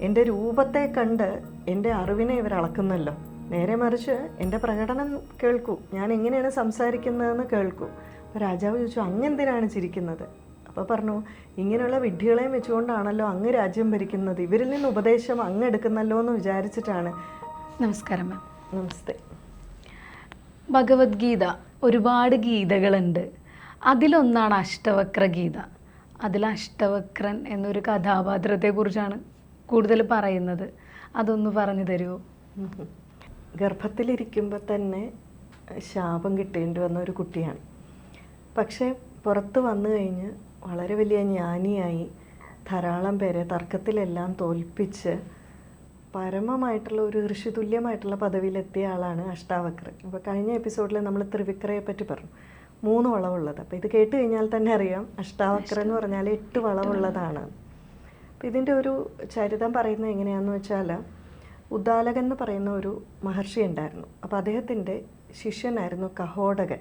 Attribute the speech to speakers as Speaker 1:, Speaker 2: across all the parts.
Speaker 1: എന്റെ രൂപത്തെ കണ്ട് എന്റെ അറിവിനെ ഇവർ അളക്കുന്നല്ലോ. നേരെ മറിച്ച് എന്റെ പ്രകടനം കേൾക്കൂ. ഞാൻ എങ്ങനെയാണ് സംസാരിക്കുന്നതെന്ന് കേൾക്കൂ. അപ്പോൾ രാജാവ് ചോദിച്ചു അങ്ങെന്തിനാണ് ചിരിക്കുന്നത്? അപ്പോൾ പറഞ്ഞു ഇങ്ങനെയുള്ള വിഡ്ഢികളെയും വെച്ചുകൊണ്ടാണല്ലോ അങ്ങ് രാജ്യം ഭരിക്കുന്നത്. ഇവരിൽ നിന്ന് ഉപദേശം അങ്ങ് എടുക്കുന്നല്ലോ എന്ന് വിചാരിച്ചിട്ടാണ്.
Speaker 2: നമസ്കാരം മാം.
Speaker 1: നമസ്തേ.
Speaker 2: ഭഗവത്ഗീത ഒരുപാട് ഗീതകളുണ്ട്. അതിലൊന്നാണ് അഷ്ടവക്ര ഗീത അതിൽ അഷ്ടവക്രൻ എന്നൊരു കഥാപാത്രത്തെക്കുറിച്ചാണ് കൂടുതൽ പറയുന്നത്. അതൊന്ന് പറഞ്ഞു തരുമോ.
Speaker 1: ഗർഭത്തിലിരിക്കുമ്പോൾ തന്നെ ശാപം കിട്ടേണ്ടി വന്ന ഒരു കുട്ടിയാണ്. പക്ഷേ പുറത്ത് വന്നു കഴിഞ്ഞ് വളരെ വലിയ ജ്ഞാനിയായി ധാരാളം പേരെ തർക്കത്തിലെല്ലാം തോൽപ്പിച്ച് പരമമായിട്ടുള്ള ഒരു ഋഷി തുല്യമായിട്ടുള്ള പദവിയിലെത്തിയ ആളാണ് അഷ്ടാവക്രൻ അപ്പോൾ കഴിഞ്ഞ എപ്പിസോഡിൽ നമ്മൾ ത്രിവിക്രയെ പറ്റി പറഞ്ഞു. മൂന്ന് വളവുള്ളത്. അപ്പോൾ ഇത് കേട്ട് കഴിഞ്ഞാൽ തന്നെ അറിയാം അഷ്ടാവക്രൻ എന്ന് പറഞ്ഞാൽ എട്ട് വളവുള്ളതാണ്. അപ്പം ഇതിന്റെ ഒരു ചരിതം പറയുന്നത് എങ്ങനെയാണെന്ന് വെച്ചാൽ ഉദാലകൻ എന്ന് പറയുന്ന ഒരു മഹർഷി ഉണ്ടായിരുന്നു. അപ്പോൾ അദ്ദേഹത്തിന്റെ ശിഷ്യനായിരുന്നു കഹോടകൻ.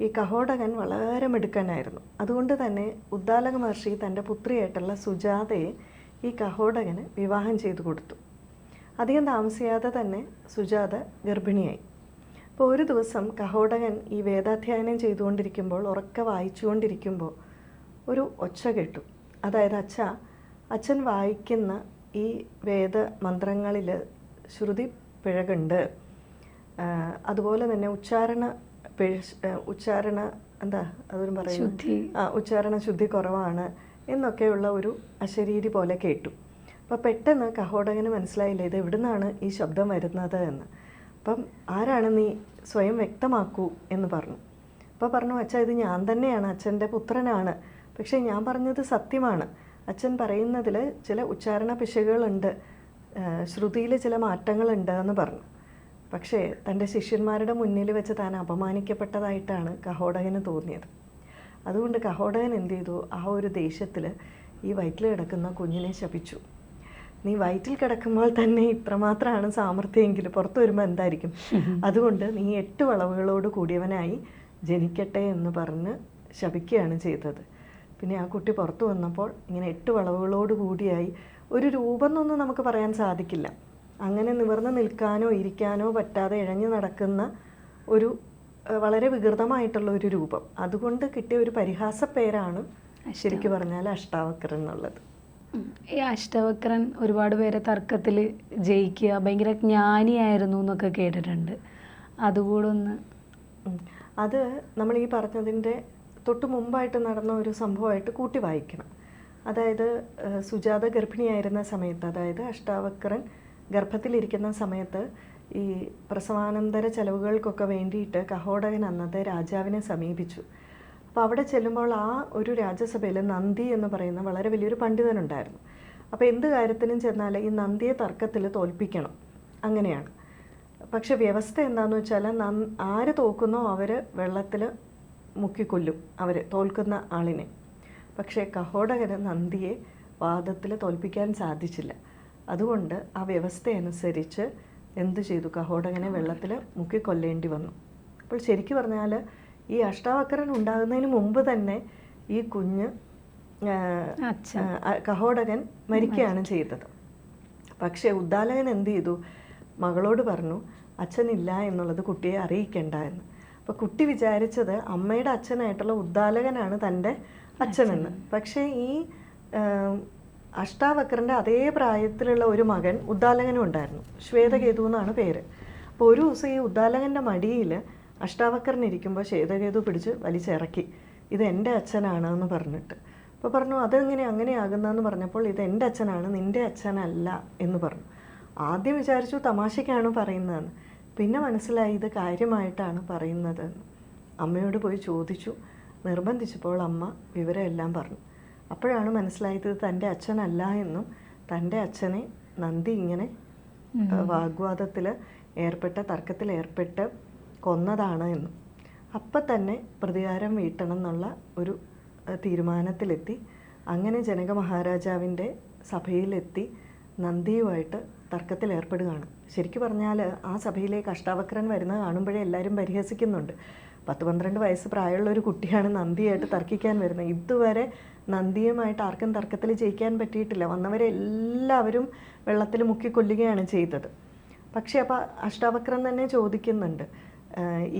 Speaker 1: ഈ കഹോടകൻ വളരെ മിടുക്കനായിരുന്നു. അതുകൊണ്ട് തന്നെ ഉദ്ദാലക മഹർഷി തന്റെ പുത്രിയായിട്ടുള്ള സുജാതയെ ഈ കഹോടകന് വിവാഹം ചെയ്തു കൊടുത്തു. അധികം താമസിയാതെ തന്നെ സുജാത ഗർഭിണിയായി. അപ്പോൾ ഒരു ദിവസം കഹോടകൻ ഈ വേദാധ്യയനം ചെയ്തുകൊണ്ടിരിക്കുമ്പോൾ ഉറക്കെ വായിച്ചുകൊണ്ടിരിക്കുമ്പോൾ ഒരു ഒച്ച കേട്ടു. അതായത് അച്ഛ അച്ഛൻ വായിക്കുന്ന ഈ വേദ മന്ത്രങ്ങളിൽ ശ്രുതി പിഴകുണ്ട്. അതുപോലെ തന്നെ ഉച്ചാരണ പിഴ ഉച്ചാരണ എന്താ അതൊരു പറയുന്നത്?
Speaker 2: ശുദ്ധി.
Speaker 1: ആ ഉച്ചാരണ ശുദ്ധി കുറവാണ് എന്നൊക്കെയുള്ള ഒരു അശരീരി പോലെ കേട്ടു. അപ്പോൾ പെട്ടെന്ന് കഹോടകന് മനസ്സിലായില്ല ഇത് എവിടുന്നാണ് ഈ ശബ്ദം വരുന്നത് എന്ന്? അപ്പം ആരാണ് നീ സ്വയം വ്യക്തമാക്കൂ എന്ന് പറഞ്ഞു. അപ്പോൾ പറഞ്ഞു അച്ഛാ ഇത് ഞാൻ തന്നെയാണ് അച്ഛന്റെ പുത്രനാണ്. പക്ഷേ ഞാൻ പറഞ്ഞത് സത്യമാണ്. അച്ഛൻ പറയുന്നതിൽ ചില ഉച്ചാരണ പിശകുകളുണ്ട്. ശ്രുതിയിൽ ചില മാറ്റങ്ങളുണ്ട് എന്ന് പറഞ്ഞു. പക്ഷേ തന്റെ ശിഷ്യന്മാരുടെ മുന്നിൽ വെച്ച് താൻ അപമാനിക്കപ്പെട്ടതായിട്ടാണ് കഹോടകന് തോന്നിയത്. അതുകൊണ്ട് കഹോടകൻ എന്ത് ചെയ്തു? ആ ഒരു ദേഷ്യത്തിൽ ഈ വയറ്റിൽ കിടക്കുന്ന കുഞ്ഞിനെ ശപിച്ചു. നീ വയറ്റിൽ കിടക്കുമ്പോൾ തന്നെ ഇത്രമാത്രമാണ് സാമർഥ്യമെങ്കിൽ പുറത്തു വരുമ്പോൾ എന്തായിരിക്കും? അതുകൊണ്ട് നീ എട്ട് വളവുകളോട് കൂടിയവനായി ജനിക്കട്ടെ എന്ന് പറഞ്ഞ് ശപിക്കുകയാണ് ചെയ്തത്. പിന്നെ ആ കുട്ടി പുറത്തു വന്നപ്പോൾ ഇങ്ങനെ എട്ട് വളവുകളോട് കൂടിയായി ഒരു രൂപം എന്നൊന്നും നമുക്ക് പറയാൻ സാധിക്കില്ല. അങ്ങനെ നിവർന്ന് നിൽക്കാനോ ഇരിക്കാനോ പറ്റാതെ ഇഴഞ്ഞു നടക്കുന്ന ഒരു വളരെ വികൃതമായിട്ടുള്ള ഒരു രൂപം. അതുകൊണ്ട് കിട്ടിയ ഒരു പരിഹാസ പേരാണ് ശരിക്കും പറഞ്ഞാൽ അഷ്ടാവക്രൻ എന്നുള്ളത്.
Speaker 2: ഈ അഷ്ടവക്രൻ ഒരുപാട് പേരെ തർക്കത്തിൽ ജയിക്കുക ഭയങ്കര ജ്ഞാനിയായിരുന്നു എന്നൊക്കെ കേട്ടിട്ടുണ്ട്. അതുകൂടെ ഒന്ന്
Speaker 1: അത് നമ്മൾ ഈ പറഞ്ഞതിന്റെ തൊട്ട് മുമ്പായിട്ട് നടന്ന ഒരു സംഭവമായിട്ട് കൂട്ടി വായിക്കണം. അതായത് സുജാത ഗർഭിണിയായിരുന്ന സമയത്ത് അതായത് അഷ്ടാവക്രൻ ഗർഭത്തിലിരിക്കുന്ന സമയത്ത് ഈ പ്രസവാനന്തര ചെലവുകൾക്കൊക്കെ വേണ്ടിയിട്ട് കഹോടകൻ അന്നത്തെ രാജാവിനെ സമീപിച്ചു. അപ്പോൾ അവിടെ ചെല്ലുമ്പോൾ ആ ഒരു രാജ്യസഭയിൽ നന്ദി എന്ന് പറയുന്ന വളരെ വലിയൊരു പണ്ഡിതനുണ്ടായിരുന്നു. അപ്പോൾ എന്ത് കാര്യത്തിനും ചെന്നാൽ ഈ നന്ദിയെ തർക്കത്തിൽ തോൽപ്പിക്കണം. അങ്ങനെയാണ്. പക്ഷെ വ്യവസ്ഥ എന്താണെന്ന് വെച്ചാൽ ആര് തോക്കുന്നോ അവർ വെള്ളത്തിൽ മുക്കിക്കൊല്ലും അവർ തോൽക്കുന്ന ആളിനെ. പക്ഷേ കഹോടകന് നന്ദിയെ വാദത്തിൽ തോൽപ്പിക്കാൻ സാധിച്ചില്ല. അതുകൊണ്ട് ആ വ്യവസ്ഥയനുസരിച്ച് എന്ത് ചെയ്തു? കഹോടകനെ വെള്ളത്തിൽ മുക്കിക്കൊല്ലേണ്ടി വന്നു. അപ്പോൾ ശരിക്കു പറഞ്ഞാൽ ഈ അഷ്ടാവക്രൻ ഉണ്ടാകുന്നതിന് മുമ്പ് തന്നെ ഈ കുഞ്ഞ് കഹോടകൻ മരിക്കുകയാണ് ചെയ്തത്. പക്ഷേ ഉദ്ദാലകൻ എന്ത് ചെയ്തു? മകളോട് പറഞ്ഞു അച്ഛനില്ല എന്നുള്ളത് കുട്ടിയെ അറിയിക്കണ്ട എന്ന്. അപ്പോൾ കുട്ടി വിചാരിച്ചത് അമ്മയുടെ അച്ഛനായിട്ടുള്ള ഉദ്ദാലകനാണ് തന്റെ അച്ഛനെന്ന്. പക്ഷേ ഈ അഷ്ടാവക്രന്റെ അതേ പ്രായത്തിലുള്ള ഒരു മകൻ ഉദ്ദാലകനും ഉണ്ടായിരുന്നു. ശ്വേതകേതു എന്നാണ് പേര്. അപ്പോൾ ഒരു ദിവസം ഈ ഉദ്ദാലകന്റെ മടിയിൽ അഷ്ടാവക്രൻ ഇരിക്കുമ്പോൾ ശ്വേതകേതു പിടിച്ച് വലിച്ചിറക്കി ഇത് എന്റെ അച്ഛനാണ് എന്ന് പറഞ്ഞിട്ട്. അപ്പോൾ പറഞ്ഞു അതെങ്ങനെ അങ്ങനെയാകുന്നതെന്ന് പറഞ്ഞപ്പോൾ ഇത് എന്റെ അച്ഛനാണ് നിന്റെ അച്ഛനല്ല എന്ന് പറഞ്ഞു. ആദ്യം വിചാരിച്ചു തമാശയ്ക്കാണ് പറയുന്നതെന്ന്. പിന്നെ മനസ്സിലായി ഇത് കാര്യമായിട്ടാണ് പറയുന്നത്. അമ്മയോട് പോയി ചോദിച്ചു. നിർബന്ധിച്ചപ്പോൾ അമ്മ വിവരമെല്ലാം പറഞ്ഞു. അപ്പോഴാണ് മനസ്സിലായത് തന്റെ അച്ഛനല്ല എന്നും തന്റെ അച്ഛനെ നന്ദി ഇങ്ങനെ വാഗ്വാദത്തിൽ ഏർപ്പെട്ട തർക്കത്തിൽ ഏർപ്പെട്ട് കൊന്നതാണ് എന്നും. അപ്പം തന്നെ പ്രതികാരം വീട്ടണം എന്നുള്ള ഒരു തീരുമാനത്തിലെത്തി. അങ്ങനെ ജനക മഹാരാജാവിന്റെ സഭയിലെത്തി നന്ദിയുമായിട്ട് തർക്കത്തിൽ ഏർപ്പെടുകയാണ് ശരിക്കു പറഞ്ഞാൽ ആ സഭയിലേക്ക് അഷ്ടാവക്രൻ വരുന്നത് കാണുമ്പോഴേ എല്ലാവരും പരിഹസിക്കുന്നുണ്ട്. പത്ത് പന്ത്രണ്ട് വയസ്സ് പ്രായമുള്ള ഒരു കുട്ടിയാണ് നന്ദിയായിട്ട് തർക്കിക്കാൻ വരുന്നത്. ഇതുവരെ നന്ദിയുമായിട്ട് ആർക്കും തർക്കത്തിൽ ജയിക്കാൻ പറ്റിയിട്ടില്ല. വന്നവരെ എല്ലാവരും വെള്ളത്തിൽ മുക്കി കൊല്ലുകയാണ് ചെയ്തത്. പക്ഷേ അപ്പോൾ അഷ്ടാവക്രൻ തന്നെ ചോദിക്കുന്നുണ്ട്.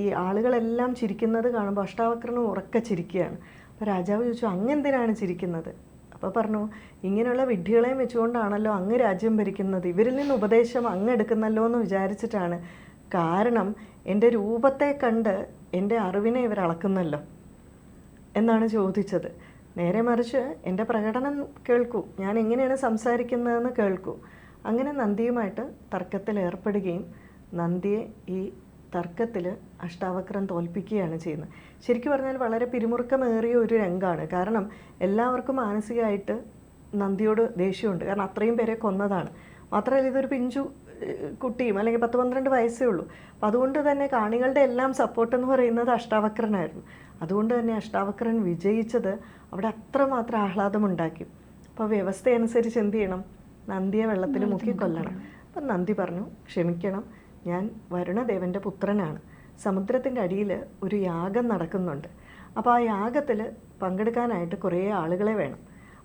Speaker 1: ഈ ആളുകളെല്ലാം ചിരിക്കുന്നത് കാണുമ്പോൾ അഷ്ടാവക്രനും ഉറക്ക ചിരിക്കുകയാണ്. അപ്പോൾ രാജാവ് ചോദിച്ചു അങ്ങെന്തിനാണ് ചിരിക്കുന്നത്? അപ്പോൾ പറഞ്ഞു ഇങ്ങനെയുള്ള വിഡ്ഢികളെയും വെച്ചുകൊണ്ടാണല്ലോ അങ്ങ് രാജ്യം ഭരിക്കുന്നത്. ഇവരിൽ നിന്ന് ഉപദേശം അങ്ങ് എടുക്കുന്നല്ലോ എന്ന് വിചാരിച്ചിട്ടാണ്. കാരണം എന്റെ രൂപത്തെ കണ്ട് എന്റെ അറിവിനെ ഇവർ അളക്കുന്നല്ലോ. എന്നാണ് ചോദിച്ചത്. നേരെ മറിച്ച് എന്റെ പ്രകടനം കേൾക്കൂ. ഞാൻ എങ്ങനെയാണ് സംസാരിക്കുന്നതെന്ന് കേൾക്കൂ. അങ്ങനെ നന്ദിയുമായിട്ട് തർക്കത്തിൽ ഏർപ്പെടുകയും നന്ദിയെ ഈ തർക്കത്തിൽ അഷ്ടാവക്രം തോൽപ്പിക്കുകയാണ് ചെയ്യുന്നത്. ശരിക്കും പറഞ്ഞാൽ വളരെ പിരിമുറുക്കമേറിയ ഒരു രംഗമാണ് കാരണം എല്ലാവർക്കും മാനസികമായിട്ട് നന്ദിയോട് ദേഷ്യമുണ്ട്. കാരണം അത്രയും പേരെ കൊന്നതാണ്. മാത്രമല്ല ഇതൊരു പിഞ്ചു കുട്ടിയും അല്ലെങ്കിൽ പത്ത് പന്ത്രണ്ട് വയസ്സേ ഉള്ളൂ. അപ്പം അതുകൊണ്ട് തന്നെ കാണികളുടെ എല്ലാം സപ്പോർട്ട് എന്ന് പറയുന്നത് അഷ്ടാവക്രനായിരുന്നു. അതുകൊണ്ട് തന്നെ അഷ്ടാവക്രൻ വിജയിച്ചത് അവിടെ അത്രമാത്രം ആഹ്ലാദമുണ്ടാക്കി. അപ്പോൾ വ്യവസ്ഥയനുസരിച്ച് എന്ത് ചെയ്യണം? നന്ദിയെ വെള്ളത്തിൽ മുക്കി കൊല്ലണം അപ്പം നന്ദി പറഞ്ഞു. ക്ഷമിക്കണം. ഞാൻ വരുണദേവന്റെ പുത്രനാണ്. സമുദ്രത്തിന്റെ അടിയിൽ ഒരു യാഗം നടക്കുന്നുണ്ട്. അപ്പോൾ ആ യാഗത്തിൽ പങ്കെടുക്കാനായിട്ട് കുറേ ആളുകളെ വേണം.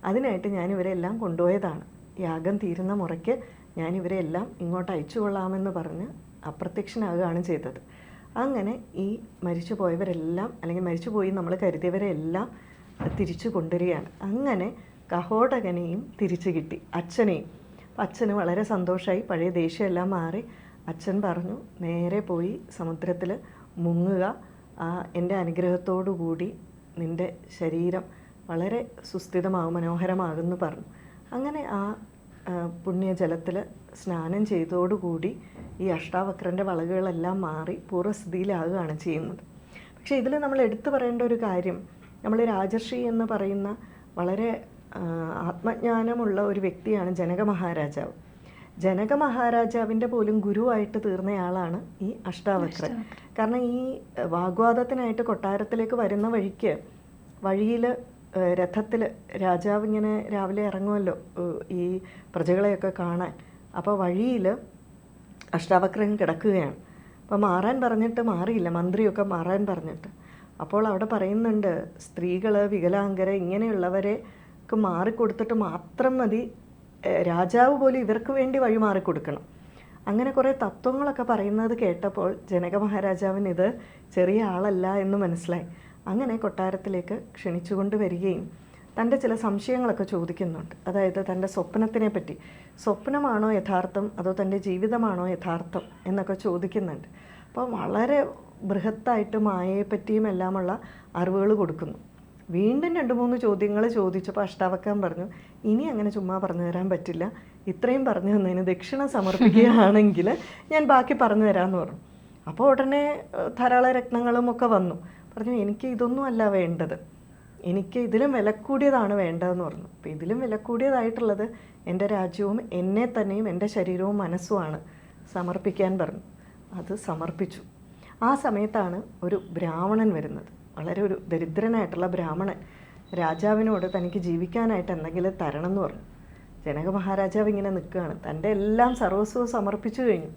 Speaker 1: അതിനായിട്ട് ഞാൻ ഇവരെല്ലാം കൊണ്ടുപോയതാണ്. യാഗം തീരുന്ന മുറയ്ക്ക് ഞാൻ ഇവരെല്ലാം ഇങ്ങോട്ട് അയച്ചു കൊള്ളാമെന്ന് പറഞ്ഞ് അപ്രത്യക്ഷനാകുകയാണ് ചെയ്തത്. അങ്ങനെ ഈ മരിച്ചു പോയവരെല്ലാം അല്ലെങ്കിൽ മരിച്ചുപോയി നമ്മൾ കരുതിയവരെല്ലാം തിരിച്ചു കൊണ്ടുവരികയാണ്. അങ്ങനെ കഹോടകനെയും തിരിച്ചു കിട്ടി അച്ഛനെയും. അച്ഛന് വളരെ സന്തോഷമായി പഴയ ദേഷ്യമെല്ലാം മാറി. അച്ഛൻ പറഞ്ഞു നേരെ പോയി സമുദ്രത്തിൽ മുങ്ങുക. എന്റെ അനുഗ്രഹത്തോടു കൂടി നിന്റെ ശരീരം വളരെ സുസ്ഥിതമാകും മനോഹരമാകുമെന്ന് പറഞ്ഞു. അങ്ങനെ ആ ആ, പുണ്യജലത്തിൽ സ്നാനം ചെയ്തതോടുകൂടി ഈ അഷ്ടാവക്രന്റെ വളകുകളെല്ലാം മാറി പൂർവസ്ഥിതിയിലാകുകയാണ് ചെയ്യുന്നത്. പക്ഷേ ഇതിൽ നമ്മൾ എടുത്തു പറയേണ്ട ഒരു കാര്യം നമ്മൾ രാജർഷി എന്ന് പറയുന്ന വളരെ ആത്മജ്ഞാനമുള്ള ഒരു വ്യക്തിയാണ് ജനക മഹാരാജാവ് ജനക മഹാരാജാവിന്റെ പോലും ഗുരുവായിട്ട് തീർന്നയാളാണ് ഈ അഷ്ടാവക്രൻ. കാരണം ഈ വാഗ്വാദത്തിനായിട്ട് കൊട്ടാരത്തിലേക്ക് വരുന്ന വഴിക്ക് വഴിയിൽ രഥത്തിൽ രാജാവ് ഇങ്ങനെ രാവിലെ ഇറങ്ങുമല്ലോ ഈ പ്രജകളെയൊക്കെ കാണാൻ. അപ്പോൾ വഴിയിൽ അഷ്ടാവക്രൻ കിടക്കുകയാണ്. അപ്പോൾ മാറാൻ പറഞ്ഞിട്ട് മാറിയില്ല മന്ത്രിയൊക്കെ മാറാൻ പറഞ്ഞിട്ട്. അപ്പോൾ അവിടെ പറയുന്നുണ്ട് സ്ത്രീകൾ വികലാംഗര ഇങ്ങനെയുള്ളവരെ മാറിക്കൊടുത്തിട്ട് മാത്രം മതി രാജാവ് പോലും ഇവർക്ക് വേണ്ടി വഴിമാറി കൊടുക്കണം. അങ്ങനെ കുറേ തത്വങ്ങളൊക്കെ പറയുന്നത് കേട്ടപ്പോൾ ജനക മഹാരാജാവിന് ഇത് ചെറിയ ആളല്ല എന്ന് മനസ്സിലായി. അങ്ങനെ കൊട്ടാരത്തിലേക്ക് ക്ഷണിച്ചുകൊണ്ട് വരികയും തന്റെ ചില സംശയങ്ങളൊക്കെ ചോദിക്കുന്നുണ്ട്. അതായത് തന്റെ സ്വപ്നത്തിനെ പറ്റി. സ്വപ്നമാണോ യഥാർത്ഥം? അതോ തന്റെ ജീവിതമാണോ യഥാർത്ഥം? എന്നൊക്കെ ചോദിക്കുന്നുണ്ട്. അപ്പോൾ വളരെ ബൃഹത്തായിട്ട് മായയെപ്പറ്റിയും എല്ലാമുള്ള അറിവുകൾ കൊടുക്കുന്നു. വീണ്ടും രണ്ട് മൂന്ന് ചോദ്യങ്ങൾ ചോദിച്ചപ്പോൾ അഷ്ടാവക്കാൻ പറഞ്ഞു. ഇനി അങ്ങനെ ചുമ്മാ പറഞ്ഞു തരാൻ പറ്റില്ല. ഇത്രയും പറഞ്ഞു തന്നതിന് ദക്ഷിണ സമർപ്പിക്കുകയാണെങ്കിൽ ഞാൻ ബാക്കി പറഞ്ഞു തരാമെന്ന് പറഞ്ഞു. അപ്പോൾ ഉടനെ ധാരാള രത്നങ്ങളും ഒക്കെ വന്നു. പറഞ്ഞു എനിക്ക് ഇതൊന്നും അല്ല വേണ്ടത്. എനിക്ക് ഇതിലും വില കൂടിയതാണ് വേണ്ടതെന്ന് പറഞ്ഞു. അപ്പോൾ ഇതിലും വില കൂടിയതായിട്ടുള്ളത് എന്റെ രാജ്യവും എന്നെ തന്നെയും എന്റെ ശരീരവും മനസ്സുമാണ് സമർപ്പിക്കാൻ പറഞ്ഞു. അത് സമർപ്പിച്ചു. ആ സമയത്താണ് ഒരു ബ്രാഹ്മണൻ വരുന്നത്. വളരെ ഒരു ദരിദ്രനായിട്ടുള്ള ബ്രാഹ്മണൻ രാജാവിനോട് തനിക്ക് ജീവിക്കാനായിട്ട് എന്തെങ്കിലും തരണം എന്ന് പറഞ്ഞു. ജനക മഹാരാജാവ് ഇങ്ങനെ നിൽക്കുകയാണ്. തന്റെ എല്ലാം സർവസ്വവും സമർപ്പിച്ചു കഴിഞ്ഞു.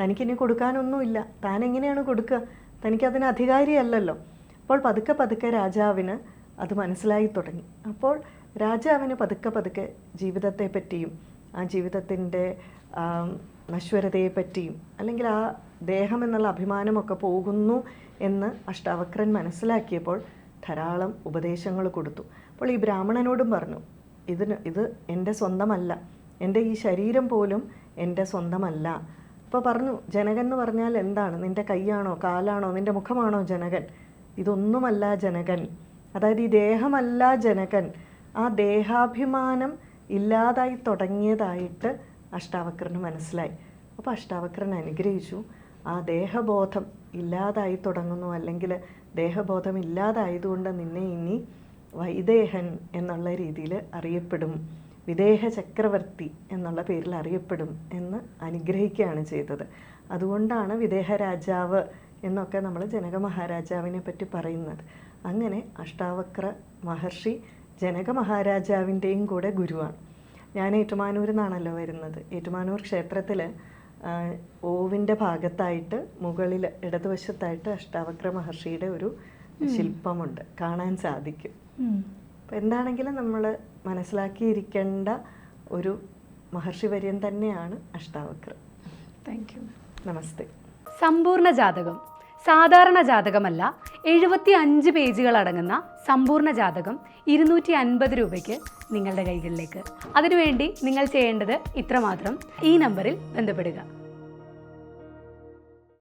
Speaker 1: തനിക്കിനി കൊടുക്കാനൊന്നുമില്ല. താൻ എങ്ങനെയാണ് കൊടുക്കുക? തനിക്കതിന് അധികാരിയല്ലല്ലോ. അപ്പോൾ പതുക്കെ പതുക്കെ രാജാവിന് അത് മനസ്സിലായി തുടങ്ങി. അപ്പോൾ രാജാവിന് പതുക്കെ പതുക്കെ ജീവിതത്തെ പറ്റിയും ആ ജീവിതത്തിന്റെ നശ്വരതയെ പറ്റിയും അല്ലെങ്കിൽ ആ ദേഹം എന്നുള്ള അഭിമാനമൊക്കെ പോകുന്നു എന്ന് അഷ്ടാവക്രൻ മനസ്സിലാക്കിയപ്പോൾ ധാരാളം ഉപദേശങ്ങൾ കൊടുത്തു. അപ്പോൾ ഈ ബ്രാഹ്മണനോടും പറഞ്ഞു ഇതിന് ഇത് എന്റെ സ്വന്തമല്ല. എന്റെ ഈ ശരീരം പോലും എന്റെ സ്വന്തമല്ല. അപ്പോൾ പറഞ്ഞു ജനകൻ എന്ന് പറഞ്ഞാൽ എന്താണ്? നിന്റെ കൈയാണോ? കാലാണോ? നിന്റെ മുഖമാണോ ജനകൻ? ഇതൊന്നുമല്ല ജനകൻ. അതായത് ഈ ദേഹമല്ല ജനകൻ. ആ ദേഹാഭിമാനം ഇല്ലാതായി തുടങ്ങിയതായിട്ട് അഷ്ടാവക്രന് മനസ്സിലായി. അപ്പോൾ അഷ്ടാവക്രൻ അനുഗ്രഹിച്ചു. ആ ദേഹബോധം ഇല്ലാതായി തുടങ്ങുന്നു. അല്ലെങ്കിൽ ദേഹബോധം ഇല്ലാതായതുകൊണ്ട് നിന്നെ ഇനി വൈദേഹൻ എന്നുള്ള രീതിയിൽ അറിയപ്പെടും. വിദേഹ ചക്രവർത്തി എന്നുള്ള പേരിൽ അറിയപ്പെടും എന്ന് അനുഗ്രഹിക്കുകയാണ് ചെയ്തത്. അതുകൊണ്ടാണ് വിദേഹ രാജാവ് എന്നൊക്കെ നമ്മൾ ജനക മഹാരാജാവിനെ പറ്റി പറയുന്നത്. അങ്ങനെ അഷ്ടാവക്ര മഹർഷി ജനക മഹാരാജാവിന്റെയും കൂടെ ഗുരുവാണ്. ഞാൻ ഏറ്റുമാനൂരിൽ നിന്നാണല്ലോ വരുന്നത്. ഏറ്റുമാനൂർ ക്ഷേത്രത്തിൽ ഓവിന്റെ ഭാഗത്തായിട്ട് മുകളിൽ ഇടതുവശത്തായിട്ട് അഷ്ടാവക്ര മഹർഷിയുടെ ഒരു ശില്പമുണ്ട്. കാണാൻ സാധിക്കും. അപ്പം എന്താണെങ്കിലും നമ്മൾ മനസ്സിലാക്കിയിരിക്കേണ്ട ഒരു മഹർഷി മഹർഷിവര്യൻ തന്നെയാണ് അഷ്ടാവക്രം.
Speaker 3: താങ്ക് യു
Speaker 1: നമസ്തേ.
Speaker 2: സമ്പൂർണ ജാതകം. സാധാരണ ജാതകമല്ല എഴുപത്തി അഞ്ച് പേജുകൾ അടങ്ങുന്ന സമ്പൂർണ ജാതകം ഇരുന്നൂറ്റി അൻപത് രൂപയ്ക്ക് നിങ്ങളുടെ കൈകളിലേക്ക്. അതിനുവേണ്ടി നിങ്ങൾ ചെയ്യേണ്ടത് ഇത്രമാത്രം. ഈ നമ്പറിൽ ബന്ധപ്പെടുക.